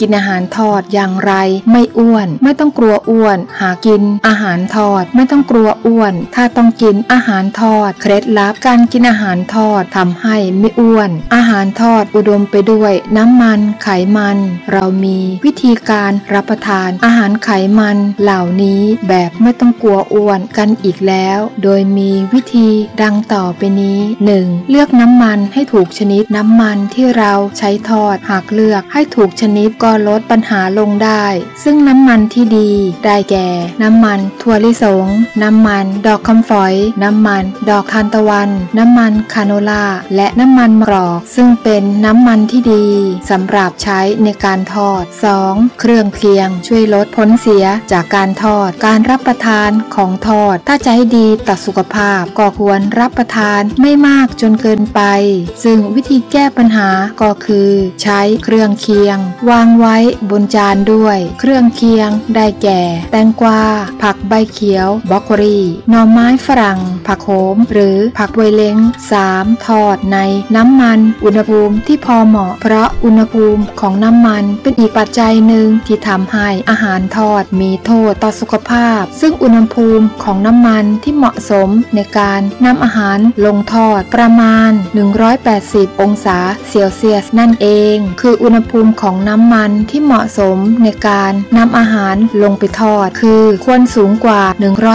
กินอาหารทอดอย่างไร ไม่อ้วน ไม่ต้องกลัวอ้วน หากิน อาหารทอด ไม่ต้องกลัวอ้วน ถ้าต้องกินอาหารทอด เคล็ดลับการกินอาหารทอดทำให้ไม่อ้วน อาหารทอดอุดมไปด้วย น้ำมันไขมัน เรามีวิธีการรับประทานอาหารไขมันเหล่านี้แบบไม่ต้องกลัวอ้วนกันอีกแล้ว โดยมีวิธีดังต่อไปนี้ 1. เลือกน้ำมันให้ถูกชนิดน้ำมันที่เราใช้ทอดหากเลือกให้ถูกชนิดก็็ลดปัญหาลงได้ ซึ่งน้ำมันที่ดีได้แก่ น้ำมันถั่วลิสง น้ำมัน ดอกคำฝอย น้ำมัน ดอกทานตะวัน น้ำมันคาโนล่า และน้ำมันมะกอก ซึ่งเป็นน้ำมันที่ดีสำหรับใช้ในการทอด 2. เครื่องเคียงช่วยลดผลเสียจากการทอด การรับประทานของทอด ถ้าให้ดีต่อสุขภาพก็ควรรับประทานไม่มากจนเกินไป ซึ่งวิธีแก้ปัญหาก็คือ ใช้เครื่องเคียง วางไว้บนจานด้วย เครื่องเคียง ได้แก่ แตงกวา ผักใบเขียวบล็อกโครีหน่อไม้ฝรั่ง ผักโขม หรือผักใบเล้ง 3. ทอดในน้ำมัน อุณหภูมิที่พอเหมาะ เพราะอุณหภูมิของน้ำมันเป็นอีกปัจจัยหนึ่งที่ทำให้อาหารทอดมีโทษต่อสุขภาพ ซึ่งอุณหภูมิของน้ำมันที่เหมาะสมในการนำอาหารลงทอดประมาณ 180 องศาเซลเซียสนั่นเอง คืออุณหภูมิของน้ำมันที่เหมาะสมในการนำอาหารลงไปทอด คือควรสูงกว่า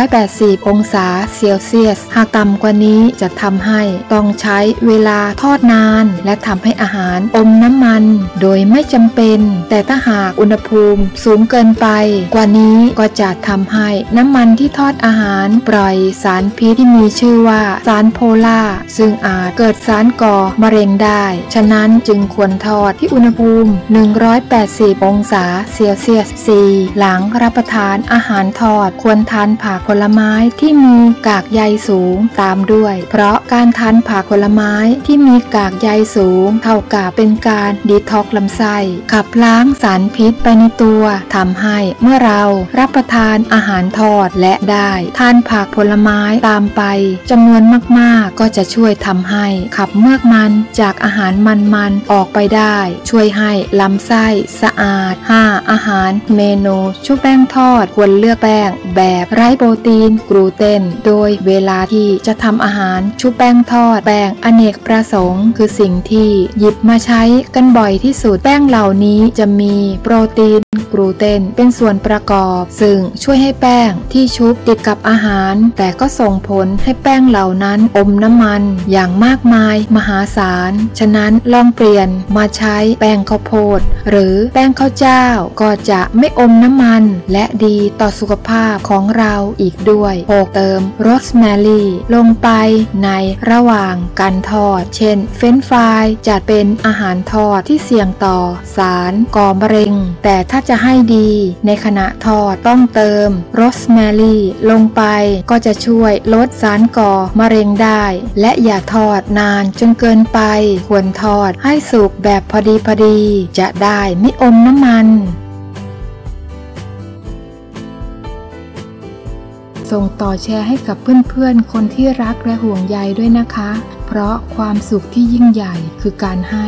180 องศาเซลเซียส หากต่ำกว่านี้จะทำให้ต้องใช้เวลาทอดนาน และทำให้อาหารอมน้ำมัน โดยไม่จำเป็น แต่ถ้าหากอุณหภูมิสูงเกินไป กว่านี้ก็จะทำให้น้ำมันที่ทอดอาหารปล่อยสารพิษที่มีชื่อว่าสารโพล่า ซึ่งอาจเกิดสารก่อมะเร็งได้ ฉะนั้นจึงควรทอดที่อุณหภูมิ 180องศาเซลเซียส 4. หลังรับประทานอาหารทอด ควรทานผักผลไม้ที่มีกากใยสูงตามด้วย เพราะการทานผักผลไม้ที่มีกากใยสูง เท่ากับเป็นการดีท็อกลำไส้ขับล้างสารพิษไปในตัวทำให้เมื่อเรารับประทานอาหารทอดและได้ทานผักผลไม้ตามไปจำนวนมากๆ ก็จะช่วยทำให้ขับเมือกมันจากอาหารมันๆออกไปได้ ช่วยให้ลำไส้สะอาด 5. อาหารเมนู ชุบแป้งทอดควรเลือกแป้ง แบบไร้โปรตีนกลูเตน โดยเวลาที่จะทำอาหารชุบแป้งทอด แป้งอเนกประสงค์ คือสิ่งที่หยิบมาใช้กันบ่อยที่สุด แป้งเหล่านี้จะมีโปรตีน กลูเตนเป็นส่วนประกอบ ซึ่งช่วยให้แป้งที่ชุบติดกับอาหาร แต่ก็ส่งผลให้แป้งเหล่านั้นอมน้ำมันอย่างมากมายมหาศาล ฉะนั้นลองเปลี่ยนมาใช้แป้งข้าวโพด หรือแป้งข้าวเจ้าก็จะไม่อมน้ำมัน และดีต่อสุขภาพของเราอีกด้วยโเติมโรสแมรี่ลงไปในระหว่างการทอด เช่น เฟรนฟรายจัดเป็นอาหารทอดที่เสี่ยงต่อสารก่อมะเร็ง แต่ถ้าจะให้ดี ในขณะทอดต้องเติมโรสแมรี่ลงไปก็จะช่วยลดสารก่อมะเร็งได้ และอย่าทอดนานจนเกินไป ควรทอดให้สุกแบบพอดีพอดี จะได้ไม่อมน้ำมันส่งต่อแชร์ให้กับเพื่อนๆ คนที่รักและห่วงใยด้วยนะคะ เพราะความสุขที่ยิ่งใหญ่คือการให้